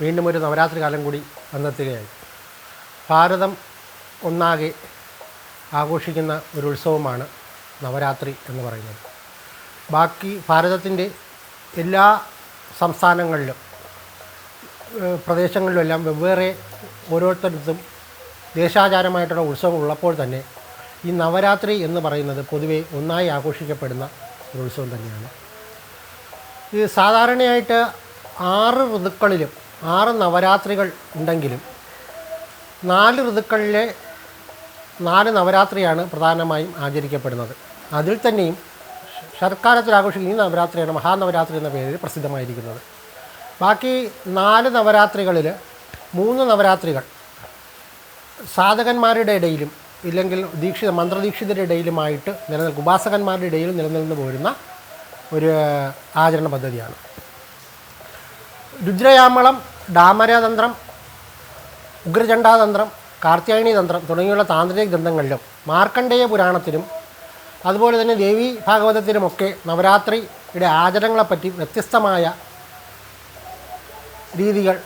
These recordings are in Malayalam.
വീണ്ടും ഒരു നവരാത്രി കാലം കൂടി വന്നെത്തുകയായി. ഭാരതം ഒന്നാകെ ആഘോഷിക്കുന്ന ഒരു ഉത്സവമാണ് നവരാത്രി എന്ന് പറയുന്നത്. ബാക്കി ഭാരതത്തിന്റെ എല്ലാ സംസ്ഥാനങ്ങളിലും പ്രദേശങ്ങളിലുമെല്ലാം വെവ്വേറെ ഓരോരുത്തരത്തും ദേശാചാരമായിട്ടുള്ള ഉത്സവം ഉള്ളപ്പോൾ തന്നെ ഈ നവരാത്രി എന്ന് പറയുന്നത് പൊതുവെ ഒന്നായി ആഘോഷിക്കപ്പെടുന്ന ഒരു ഉത്സവം തന്നെയാണ്. ഇത് സാധാരണയായിട്ട് ആറ് ഋതുക്കളിലും ആറ് നവരാത്രികൾ ഉണ്ടെങ്കിലും നാല് ഋതുക്കളിലെ നാല് നവരാത്രിയാണ് പ്രധാനമായും ആചരിക്കപ്പെടുന്നത്. അതിൽ തന്നെയും ശർക്കാലത്തിൽ ആഘോഷിക്കുന്ന ഈ നവരാത്രിയാണ് മഹാനവരാത്രി എന്ന പേരിൽ പ്രസിദ്ധമായിരിക്കുന്നത്. ബാക്കി നാല് നവരാത്രികളിൽ മൂന്ന് നവരാത്രികൾ സാധകന്മാരുടെ ഇടയിലും ഇല്ലെങ്കിൽ ദീക്ഷിത മന്ത്രദീക്ഷിതരുടെ ഇടയിലുമായിട്ട് നിലനിൽക്കും. ഉപാസകന്മാരുടെ ഇടയിൽ നിലനിന്ന് പോരുന്ന ഒരു ആചരണ പദ്ധതിയാണ്. രുദ്രയാമളം ഡാമരതന്ത്രം ഉഗ്രചണ്ഡാതന്ത്രം കാർത്യായണി തന്ത്രം തുടങ്ങിയുള്ള താന്ത്രിക ഗ്രന്ഥങ്ങളിലും മാർക്കണ്ഡേയ പുരാണത്തിലും അതുപോലെ തന്നെ ദേവി ഭാഗവതത്തിലുമൊക്കെ നവരാത്രിയുടെ ആചരണങ്ങളെപ്പറ്റി വ്യത്യസ്തമായ രീതികൾ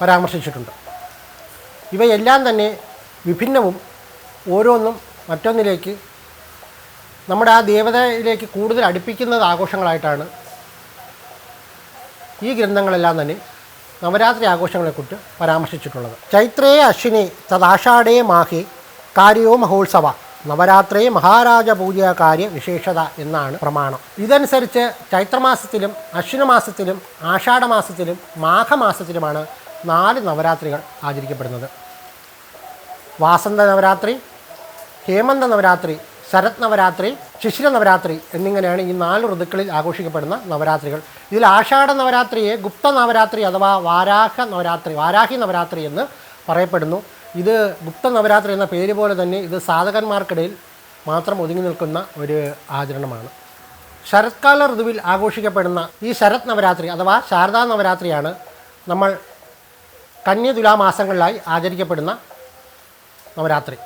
പരാമർശിച്ചിട്ടുണ്ട്. ഇവയെല്ലാം തന്നെ വിഭിന്നവും ഓരോന്നും മറ്റൊന്നിലേക്ക് നമ്മുടെ ആ ദേവതയിലേക്ക് കൂടുതൽ അടുപ്പിക്കുന്നത് ആഘോഷങ്ങളായിട്ടാണ് ഈ ഗ്രന്ഥങ്ങളെല്ലാം തന്നെ നവരാത്രി ആഘോഷങ്ങളെക്കുറിച്ച് പരാമർശിച്ചിട്ടുള്ളത്. ചൈത്രേ അശ്വിനി തദാഷാഢേ മാഹി കാര്യോ മഹോത്സവ നവരാത്രേ മഹാരാജ പൂജ കാര്യ വിശേഷത എന്നാണ് പ്രമാണം. ഇതനുസരിച്ച് ചൈത്രമാസത്തിലും അശ്വിനമാസത്തിലും ആഷാഢമാസത്തിലും മാഘമാസത്തിലുമാണ് നാല് നവരാത്രികൾ ആചരിക്കപ്പെടുന്നത്. വാസന്ത നവരാത്രി ഹേമന്ത നവരാത്രി ശരത് നവരാത്രി ശിശിര നവരാത്രി എന്നിങ്ങനെയാണ് ഈ നാല് ഋതുക്കളിൽ ആഘോഷിക്കപ്പെടുന്ന നവരാത്രികൾ. ഇതിൽ ആഷാഢ നവരാത്രിയെ ഗുപ്ത നവരാത്രി അഥവാ വാരാഹ നവരാത്രി വാരാഹി നവരാത്രി എന്ന് പറയപ്പെടുന്നു. ഇത് ഗുപ്ത നവരാത്രി എന്ന പേര് പോലെ തന്നെ ഇത് സാധകന്മാർക്കിടയിൽ മാത്രം ഒതുങ്ങി നിൽക്കുന്ന ഒരു ആചരണമാണ്. ശരത്കാല ഋതുവിൽ ആഘോഷിക്കപ്പെടുന്ന ഈ ശരത് നവരാത്രി അഥവാ ശാരദാ നവരാത്രിയാണ് നമ്മൾ കന്യതുലാമാസങ്ങളിലായി ആചരിക്കപ്പെടുന്ന നവരാത്രി.